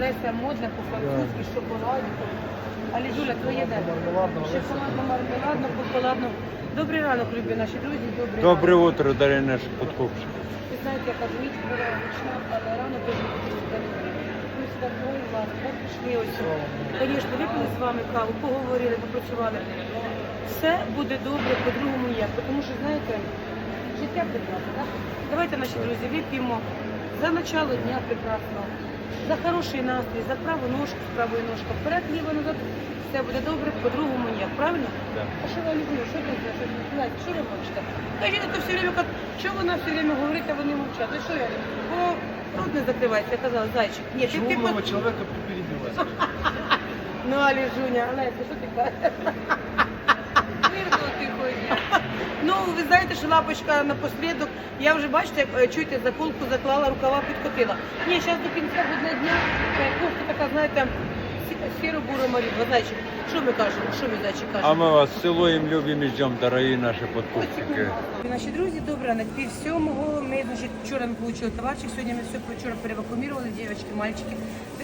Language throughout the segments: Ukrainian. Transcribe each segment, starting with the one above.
Леся модна по-французьки, з шоколадиком. Але Жуля, твоє де? Шоколадно, мармеладно, шоколадно. Добрий ранок, любі наші друзі, добрий Доброе утро, дорогие наши подкупщики. Ви знаєте, яка ніч була ручна, але рано дуже Ми сюди двоє вас, так пішли ось. Звісно, випили з вами каву, поговорили, попрацювали. Все буде добре по-другому ніяк, тому що, знаєте, життя прекрасне, так? Давайте, наші друзі, вип'ємо за начало дня прекрасного, за хороший настрій, за праву ножку з правою ножкою. Вперед, ліво, назад, все буде добре, по-другому ніяк, правильно? Да. А що я люблю? Що ти знаєш? Що ви хочете? Кажіть, то все время, що вона все время говорить, а вони мовчать. Що я? Бо рот не закривається, я казала, зайчик. Ні, ти, ти, Умного человека перебивать. Ну, Алі, Жуня, Олеся, що ти кажеш? Ну, ви знаєте, що лапочка напослідок, я вже бачите, як е, чуєте, заколку заклала, рукава підкотила. Ні, зараз до кінця буде дня, е, кофта така, знаєте, сі- сіро-буро марідва. Зайчик, що ми кажемо? Що ми, зайчик, А кажемо? мы вас целуем, любим и ждем, дорогие наши. Наші друзі, добре, на пів сьомого. Ми значить, вчора ми отримали товарчик, сьогодні ми все вчора перевакуумували, дівчатки, мальчики.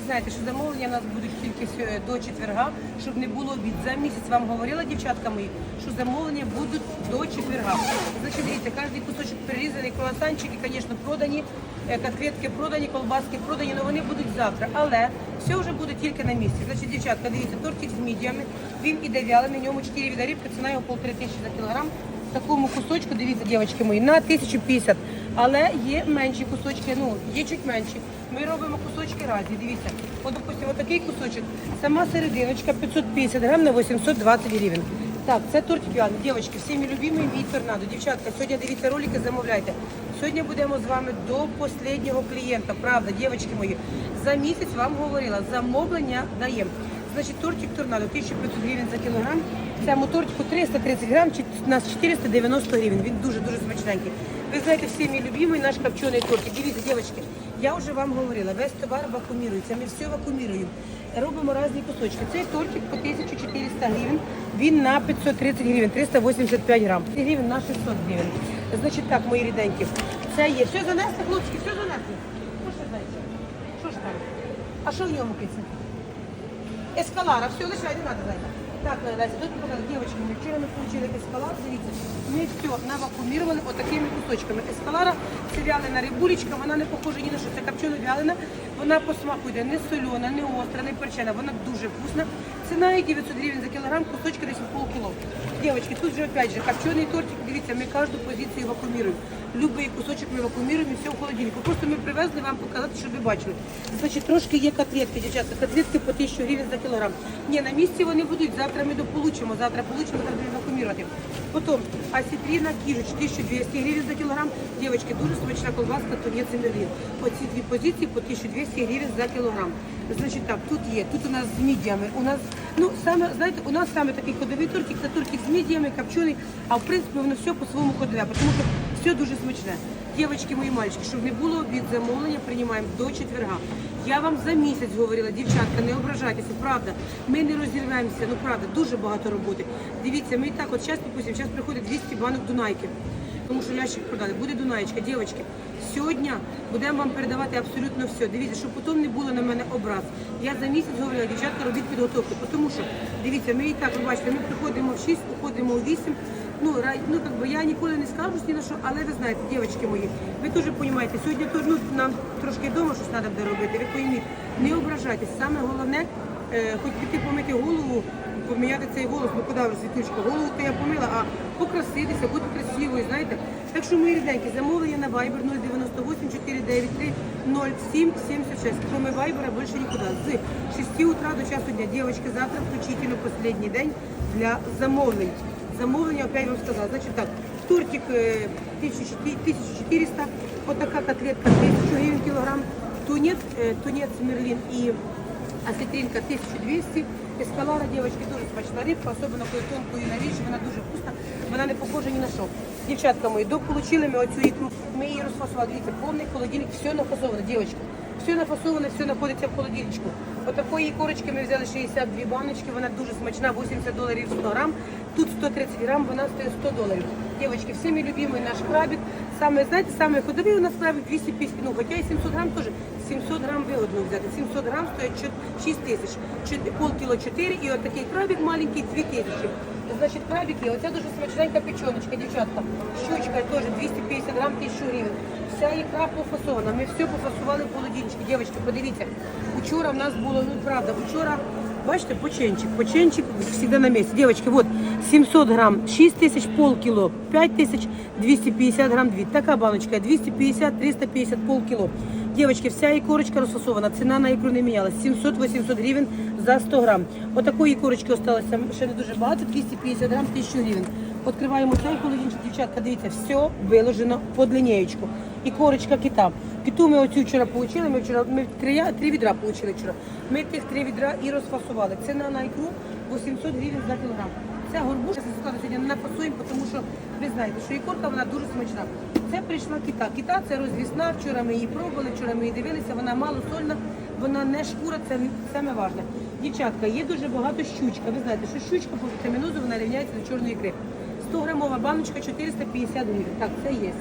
Знаєте, що замовлення у нас будуть тільки до четверга, щоб не було обід. За місяць вам говорила, дівчатка мої, що замовлення будуть до четверга. Значить, дивіться, кожен кусочок перерізаний, круасанчики, звісно, продані, е, котлетки продані, колбаски продані, але вони будуть завтра. Але все вже буде тільки на місці. Значить, дівчатка, дивіться, тортик з мідіями, він іде вялений, в ньому 4 віда рибки, ціна його полтори тисячі за кілограм такому кусочку, дивіться, дівчатки мої, на 1050. Але є менші кусочки, ну, є чуть менші. Ми робимо кусочки разні. Дивіться, от, допустимо, такий кусочок, сама серединочка 550 грам на 820 гривень. Так, це торт п'яний. Дівчатки, всі мій любимий мій торнадо. Дівчатка, сьогодні дивіться ролики, замовляйте. Сьогодні будемо з вами до останнього клієнта. Правда, дівчатки мої. За місяць вам говорила, замовлення даємо. Значить, тортик торнадо 1500 гривень за кілограм. Цьому тортику 330 грам, у нас 490 гривень. Він дуже-дуже смачненький. Ви знаєте, всі мій любимий наш копчений тортик. Дивіться, дівчатки, я вже вам говорила, весь товар вакуумірується, ми все вакууміруємо. Робимо різні кусочки. Цей тортик по 1400 гривень, він на 530 гривень, 385 грам. Гривень на 600 гривень. Значить так, мої ріденькі, це є. Все занесли, хлопці, все занесли. Що ж? Там? А що в ньому пицца? Эскалара, все, лишай, не надо, Леся. Так, Леся, тут показали, девочки, мы вчера мы получили эскалар, дивіться, ми все навакуумірували отакими кусочками. Эскалара це вялена рибулечка, вона не похожа ні на що, це копчено вялена, вона по смаку йде не солена, не остра, не перчена, вона дуже вкусна. Ціна її 900 гривень за кілограм, кусочки десь в полкіло. Девочки, тут же опять же копчений тортик, дивіться, ми кожну позицію вакууміруємо. Любий кусочок ми вакууміруємо і все в холодильнику. Просто ми привезли вам показати, щоб ви бачили. Значить, трошки є котлетки, дівчатка, котлетки по 1000 гривень за кілограм. Ні, на місці вони будуть, завтра ми дополучимо, завтра получимо, завтра будемо вакуумірувати. Потім осетрина кіжуч 1200 гривень за кілограм. Дівчатки, дуже смачна колбаска, тунець і мерлін. Оці дві позиції по 1200 гривень за кілограм. Значить так, тут є, тут у нас з мідіями. У нас, ну саме, знаєте, у нас саме такий ходовий тортик, це тортик з мідіями, копчений, а в принципі воно все по-своєму ходове, тому що все дуже смачне. Дівчатки, мої мальчики, щоб не було від замовлення, приймаємо до четверга. Я вам за місяць говорила, дівчатка, не ображайтеся, правда. Ми не розірвемося, ну правда, дуже багато роботи. Дивіться, ми і так, от зараз, допустимо, зараз приходить 200 банок Дунайки. Тому що ящик продали. Буде Дунаєчка, дівчатки. Сьогодні будемо вам передавати абсолютно все. Дивіться, щоб потім не було на мене образ. Я за місяць говорила, дівчатка, робіть підготовку. Тому що, дивіться, ми і так, ви бачите, ми приходимо в 6, уходимо у 8. Ну, рай- ну, как би, я ніколи не скажу ні на що, але ви знаєте, дівчатки мої, ви теж розумієте, сьогодні то, ну, нам трошки вдома щось треба буде робити. Ви пойміть, не ображайтесь. Саме головне, е, хоч піти помити голову, поміняти цей голос, ну куди вже світучка, голову то я помила, а покраситися, бути красивою, знаєте. Так що, мої рідненькі, замовлення на Viber 098 493 07 76. Кроме Viber більше нікуди. З 6 утра до часу дня. Дівчатки, завтра включительно останній день для замовлень. Замовлення, опять вам сказала. Значить так, тортик е, 1400, отака котлетка 1000 гривень кілограм, тунець, е, тунець мерлін і осетринка 1200. Эскалара, девочки, дуже смачна рибка, особливо коли тонкою наріж, вона дуже вкусна, вона не похожа ні на що. Дівчатка мої, дополучили ми оцю ікру, ми її розфасували, дивіться, повний холодильник, все нафасовано, дівчатки. Все нафасоване, все знаходиться в холодильничку. Отакої корочки ми взяли 62 баночки, вона дуже смачна, 80 доларів 100 грам. Тут 130 грам, вона стоїть 100 доларів. Девочки, всеми любимый наш крабик. Самый, знаете, самый ходовый у нас крабик 250, ну, хотя и 700 грамм тоже. 700 грам вигодно взяти. 700 грам стоять 6 тисяч. Чот- Полкіло 4 і отакий крабик маленький 2 тисячі. Значить, крабики, оця дуже смачненька печоночка, дівчатка. Щучка теж 250 грам 1000 гривень. Вся ікра пофасована. Ми все пофасували в холодильнички. Дівчатки, подивіться. Учора в нас було, ну правда, учора, бачите, поченчик. Поченчик завжди на місці. Дівчатки, от 700 грам 6 тисяч, полкіло 5 тисяч, 250 грам 2. Така баночка 250, 350, полкіло. Дівчатки, вся ікорочка розфасована, ціна на ікру не мінялась. 700-800 гривень за 100 грам. Отакої ікорочки осталося ще не дуже багато, 250 грам, 1000 гривень. Відкриваємо цей холодильничок, дівчатка, дивіться, все виложено по лінієчку. І корочка кита. Киту ми оцю вчора отримали, ми вчора ми три, три відра отримали вчора. Ми тих три відра і розфасували. Ціна на ікру 800 гривень за кілограм. Ця горбуша складу сьогодні не напасуємо, тому що ви знаєте, що ікорка вона дуже смачна. Це прийшла кита. Кита це розвісна. Вчора ми її пробували, вчора ми її дивилися. Вона малосольна, вона не шкура, це саме важне. Дівчатка, є дуже багато щучка. Ви знаєте, що щучка по вітамінозу вона рівняється до чорної ікри. 100 грамова баночка 450 гривень. Так, це є.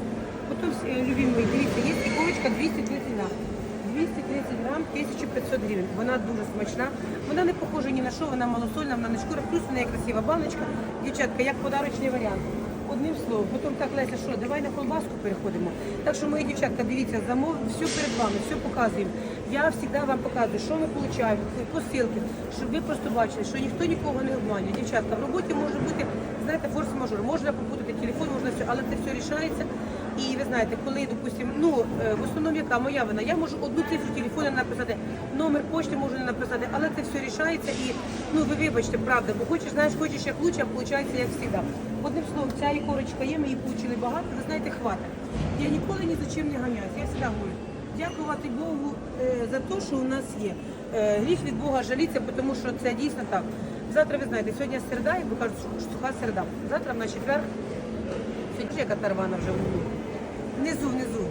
Потім, е, любі мої, дивіться, є ікорочка 230 грам. 230 грам, 1500 гривень. Вона дуже смачна. Вона не похожа ні на що, вона малосольна, вона не шкура, плюс у неї красива баночка. Дівчатка, як подарочний варіант. Одним словом, потім так Леся, що давай на колбаску переходимо. Так що, мої дівчатка, дивіться, замов, все перед вами, все показуємо. Я завжди вам показую, що ми отримуємо, посилки, щоб ви просто бачили, що ніхто нікого не обманює. Дівчатка, в роботі може бути, знаєте, форс-мажор, можна попутати телефон, можна все, але це все рішається. І ви знаєте, коли, допустимо, ну е, в основному яка моя вина, я можу одну цифру телефону написати, номер почти можу не написати, але це все рішається і ну ви вибачте, правда, бо хочеш, знаєш, хочеш як лучше, а виходить як завжди. Одним словом, ця ікорочка є, ми її получили багато, ви знаєте, хватить. Я ніколи ні за чим не ганяюсь, я завжди говорю. Дякувати Богу е, за те, що у нас є. Е, гріх від Бога жаліться, тому що це дійсно так. Завтра ви знаєте, сьогодні середа, як ви кажуть, що суха середа. Завтра в нас четвер. Сьогодні яка тарвана вже в. Внизу, внизу.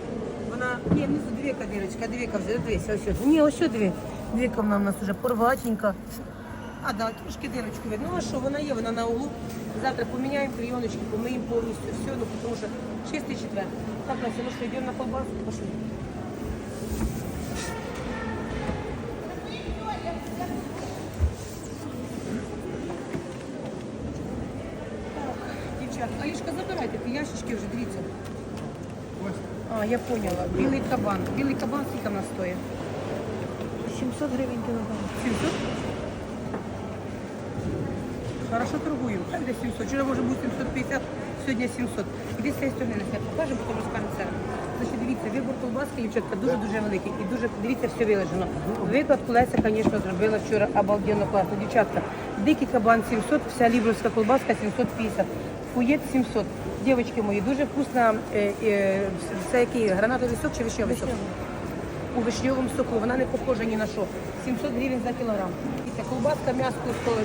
Вона, ні, внизу двіка дірочка, двіка вже, дивися, ось ось. Ні, ось що дві. Двіка вона в нас вже порватенька. А, да, трошки дирочку видно. Ну а що, вона є, вона на углу. Завтра поміняємо клейоночки, помиємо повністю все, ну тому що чистий четвер. Так, Леся, ну що, йдемо на колбаску, пошли. Дівчат, Алішка, забирайте ті ящички вже, дивіться. А, я поняла. Білий кабан. Білий кабан скільки в нас стоїть? 700 гривень кілограм. 700? Хорошо торгуємо. Хай де 700. Вчора може бути 750, сьогодні 700. Іди з цієї сторони на себе покажемо, потім розкажемо це. Значить, дивіться, вибор колбаски, дівчатка, дуже-дуже великий. І дуже, дивіться, все вилежено. Викладку Леся, звісно, зробила вчора обалденно класно. Дівчатка, дикий кабан 700, вся лібровська колбаска 750. Фуєт 700. Дівчатки мої, дуже вкусна, е, е, це який, гранатовий сок чи вишньовий сок? у вишньовому соку. Вона не похожа ні на що. 700 гривень за кілограм. І ця колбаска м'ясо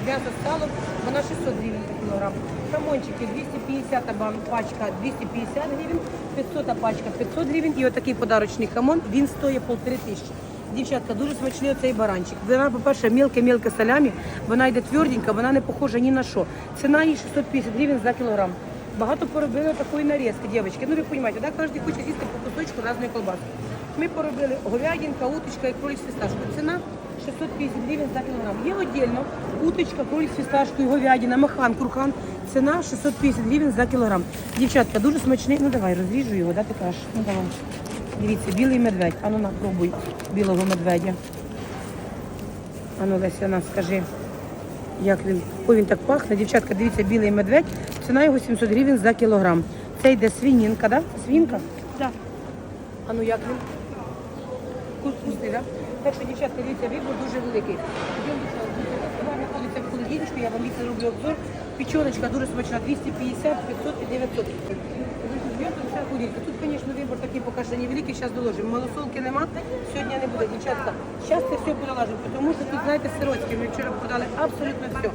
м'ясо з салом, вона 600 гривень за кілограм. Хамончики 250 пачка 250 гривень, 500 пачка 500 гривень. І отакий подарочний хамон, він стоїть полтори тисячі. Дівчатка, дуже смачний оцей баранчик. Вона, по-перше, мілке-мілке салямі, вона йде тверденька, вона не похожа ні на що. Ціна її 650 гривень за кілограм. Багато поробили такої нарізки, дівчатки. Ну ви розумієте, да? кожен хоче з'їсти по кусочку різної колбаски. Ми поробили говядинка, уточка і кроль з фісташкою. Ціна 650 гривень за кілограм. Є віддільно уточка, кроль з фісташкою, говядина, махан, курхан. Ціна 650 гривень за кілограм. Дівчатка, дуже смачний. Ну давай, розріжу його, да, ти кажеш? Ну давай. Дивіться, білий медведь. Ану на, пробуй білого медведя. Ану, Леся, на, скажи, як він. Ой, він так пахне. Дівчатка, дивіться, білий медведь. Ціна його 700 гривень за кілограм. Це йде свинінка, да? Свинка? Да. А ну як він? Вкус вкусний, так? Так що, дівчатка, дивіться, вибор дуже великий. Цього. Знаходиться в холодильничку, я вам віце роблю обзор. Печеночка дуже смачна, 250, 500 і 900. Йдемо до цього холодильника. Тут, звісно, вибор такий поки що невеликий, зараз доложимо. Малосолки нема, сьогодні не буде, дівчатка. Зараз це все переложимо, тому що тут, знаєте, сиротські, ми вчора подали абсолютно все.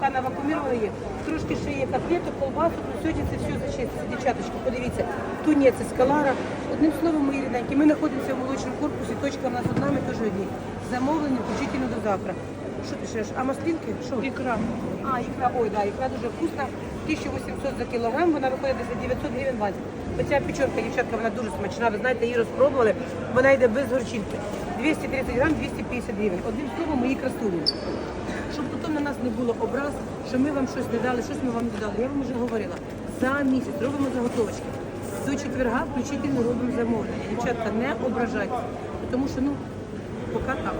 Поки навакумірували є. Трошки ще є котлету, колбасу, ну сьогодні це все зачиститься. Дівчаточки, подивіться, тунець, скалара. Одним словом, мої рідненькі, ми знаходимося в молочному корпусі, точка в нас одна, ми теж одні. Замовлення включительно до завтра. Що ти ж? А маслинки? Що? Ікра. А, ікра, ой, да, ікра дуже вкусна. 1800 за кілограм, вона виходить десь за 900 гривень вазі. Оця печенка, дівчатка, вона дуже смачна. Ви знаєте, її розпробували. Вона йде без горчинки. 230 грам, 250 гривень. Одним словом, мої красуні. Щоб потім на нас не було образ, що ми вам щось не дали, щось ми вам не дали. Я вам вже говорила. За місяць робимо заготовочки. До четверга включительно робимо замовлення. Дівчатка, не ображайтеся. Тому що, ну, поки так.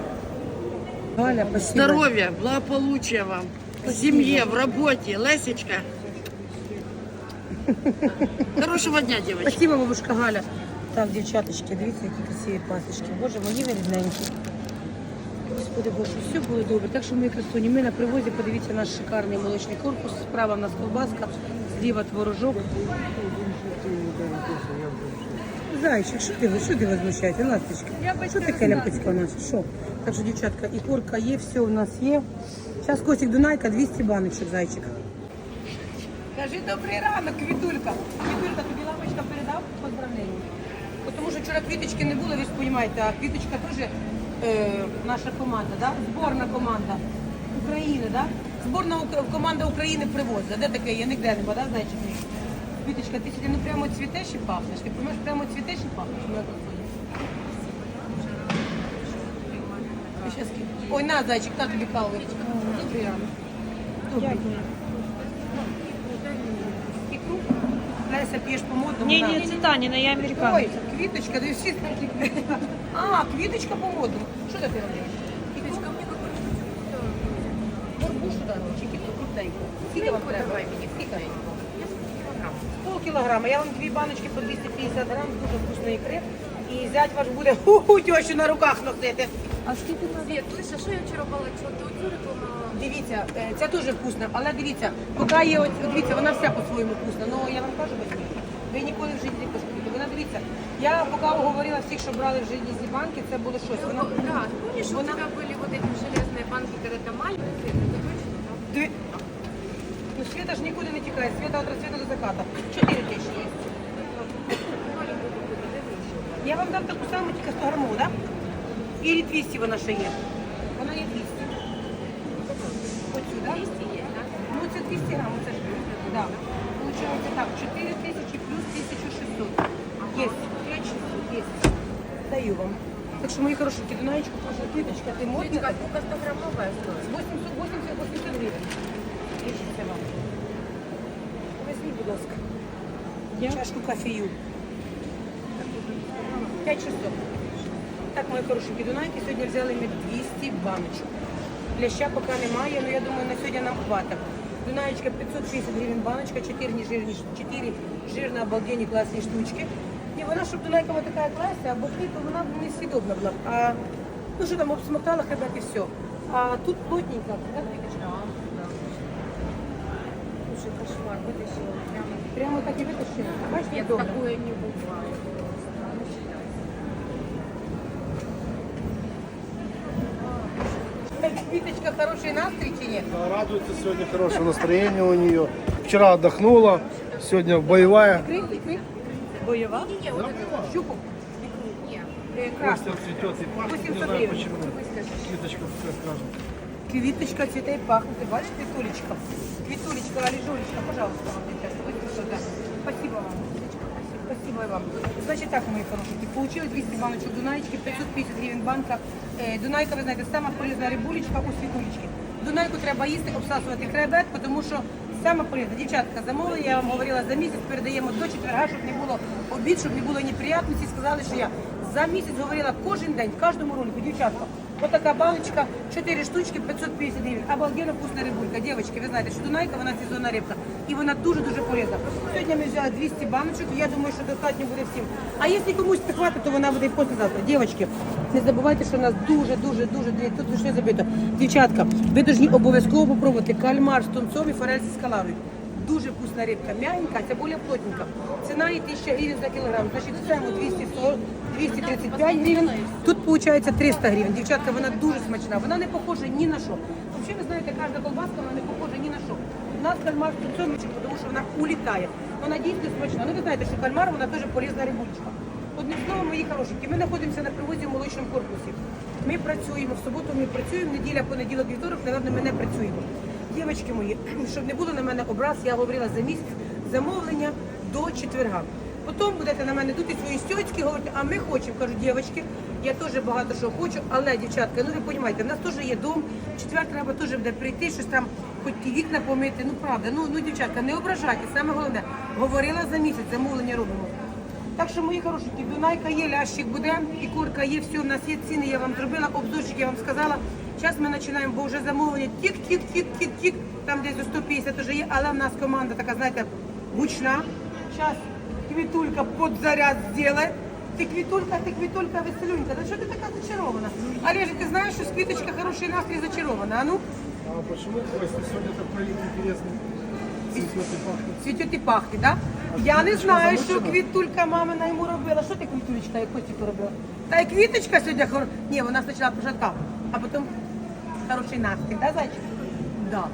Галя, спасибо. Здоровья, благополучия вам, в семье, в работе. Лесечка. Хорошего дня, девочки. Спасибо, бабушка Галя. Так, дівчаточки, дивіться, які красиві пасочки. Боже, мої ви рідненькі. Господи Боже, все було добре. Так що ми красуні. Ми на привозі, подивіться наш шикарний молочний корпус. Справа в нас колбаска, зліва творожок. Зайчик, що ти, що ти возмущаєте? Ласточка, що таке ляпочка у нас? Що? Так що, дівчатка, і корка є, все у нас є. Зараз Костік Дунайка, 200 баночок, зайчик. Кажи добрий ранок, Квітулька. Квітулька, тобі лапочка передав поздравлення. Тому що вчора квіточки не було, ви ж розумієте, а квіточка теж е, наша команда, да? зборна команда України, да? зборна команда України привозить. Де таке? Я ніде не да, зайчик? Квіточка, ти сьогодні ну прямо цвітеш і пахнеш. Ти розумієш, прямо цвітеш і пахнеш. ки- Ой, на, зайчик, на тобі каву. Добрий ранок. Добрий. Леся, п'єш по модному? Ні, да? ні, це Таніна, я американка. Ой, квіточка, де всі як квіточка. А, квіточка по модному. Що ти робиш? Квіточка, мені Горбушу дати, чи квітку крупненьку? Скільки вам треба? Скільки? Пол кілограма. Я вам дві баночки по 250 грам, дуже вкусної ікри. І зять ваш буде ху-ху, тещу на руках носити. А скільки Свет, слышишь, що я вчора бачила? Ти оцю рекламувала? Дивіться, е, це дуже вкусно, але дивіться, поки є ось, дивіться, вона вся по-своєму вкусна. Ну я вам кажу, батьки, ви ніколи в житті не пошкодуєте. Вона дивіться, я поки уговорила всіх, що брали в житті ці банки, це було щось. Вона Да, помнишь, у Вона- тебя были вот эти железные банки, когда там маленькие, это точно, да? Дві... Ну, Света ж нікуди не тікає, Света от розцвіту до заката. Чотири тисячі є. Я вам дам таку саму, тільки 100 грамову, так? Да? І 200 вона ще є. Вона є 200. 200 грам, це ж. Да. Получається так, 4 тисячі плюс 1600. Є. 5600, є. Даю вам. Так що, мої хорошенькі, Дунаєчку, прошу, квіточка, ти модна. Светика, сколько 100 граммовая стоит? 880 гривень. Лічиться вам. Візьміть, будь ласка. Чашку кофею. 5600. Так, мої хорошенькі Дунайки, сьогодні взяли ми 200 баночок. Ляща поки немає, але я думаю, на сьогодні нам хватить. Дунаєчка 560 гривень баночка, 4 жирні, 4 жирно обалденні класні штучки. І вона, щоб Дунайка вот така класна, або три, то вона б не съедобна була. б. А, ну що там, обсмоктала хребет і все. А тут плотненько, да, Квіточка? Слушай, кошмар, вытащила прямо. Прямо так і витащили. Бачите, Нет, добре. такое не бывает. Квіточка, хороший настрій чи ні? Радуется сегодня хорошее настроение у нее. Вчера отдохнула, сегодня боевая. Ікри, ікри. Бойова? Щуку? нет. Е, Красну. Костя цветет и пахнет, 800 не знаю почему. Квиточка все скажет. Квіточка цвіте і пахне. Ти бачиш, квітулечка? Квітулечка, Аліжулечка, пожалуйста, вам дитя. Спасибо вам. Спасибо вам. Значить так, мої хорошенькі, получили 200 баночок Дунаєчки, 550 гривень банка. Е, Дунайка, ви знаєте, сама полезна рибулечка у світулечки. Дунайку треба їсти, обсасувати хребет, тому що саме полезна. Дівчатка, замовлення, я вам говорила, за місяць передаємо до четверга, щоб не було обід, щоб не було неприятності. Сказали, що я за місяць говорила кожен день, в кожному ролику, дівчатка. Ось така баночка, 4 штучки, 550 гривень. Обалденно вкусна рибулька. Дівчатки, ви знаєте, що Дунайка, вона сезонна рибка. І вона дуже-дуже полезна. Сьогодні ми взяли 200 баночок, я думаю, що достатньо буде всім. А якщо комусь не хватить, то вона буде і послезавтра. Дівчатки, не забувайте, що у нас дуже-дуже-дуже, тут все забито. Дівчатка, ви повинні обов'язково попробувати кальмар з тунцом і форель зі скаларою. Дуже вкусна рибка, м'ягенька, це більш плотненька. Ціна її 1000 гривень за кілограм. Значить, цьому 240, 235 гривень. Тут виходить 300 гривень. Дівчатка, вона дуже смачна. Вона не похожа ні на що. Взагалі, ви знаєте, кожна колбаска вона не похожа ні на що. У нас кальмар з тому що вона улітає. Вона дійсно смачна. Ну ви знаєте, що кальмар вона дуже полезна рибулечка. Одним словом, мої хорошенькі, ми знаходимося на привозі в молочному корпусі. Ми працюємо в суботу, ми працюємо, неділя, понеділок, вівторок, напевно, ми не працюємо. Дівчатки мої, щоб не було на мене образ, я говорила за місяць замовлення до четверга. Потім будете на мене дути свої стьоцьки, говорити, а ми хочемо, кажу, дівчатки, я теж багато що хочу, але, дівчатка, ну ви розумієте, в нас теж є дом, четвер треба теж буде прийти, щось там, хоч ті вікна помити, ну правда, ну, ну дівчатка, не ображайте, саме головне, говорила за місяць, замовлення робимо. Так що, мої хорошенькі, Дунайка є, лящик буде, і курка є, все, у нас є ціни, я вам зробила, обзорчик я вам сказала. Зараз ми починаємо, бо вже замовлення тік-тік-тік-тік-тік, там десь до 150 вже є, але в нас команда така, знаєте, гучна. Зараз квітулька під заряд зробить. Ти квітулька, ти квітулька веселюнька. Ну що ти така зачарована? Олежа, ти знаєш, що з квіточка хороший настрій зачарована, а ну? А почему Костя сегодня такой интересный? Цветет и пахнет. Цвітет і пахне, так? Я не знаю, що квітулька мамина йому робила. Що ти квітулечка, як Костіку робила? Та й квіточка сьогодні хор... Ні, вона спочатку пожатка, а потім хороший настрій, да, зайчик? Да.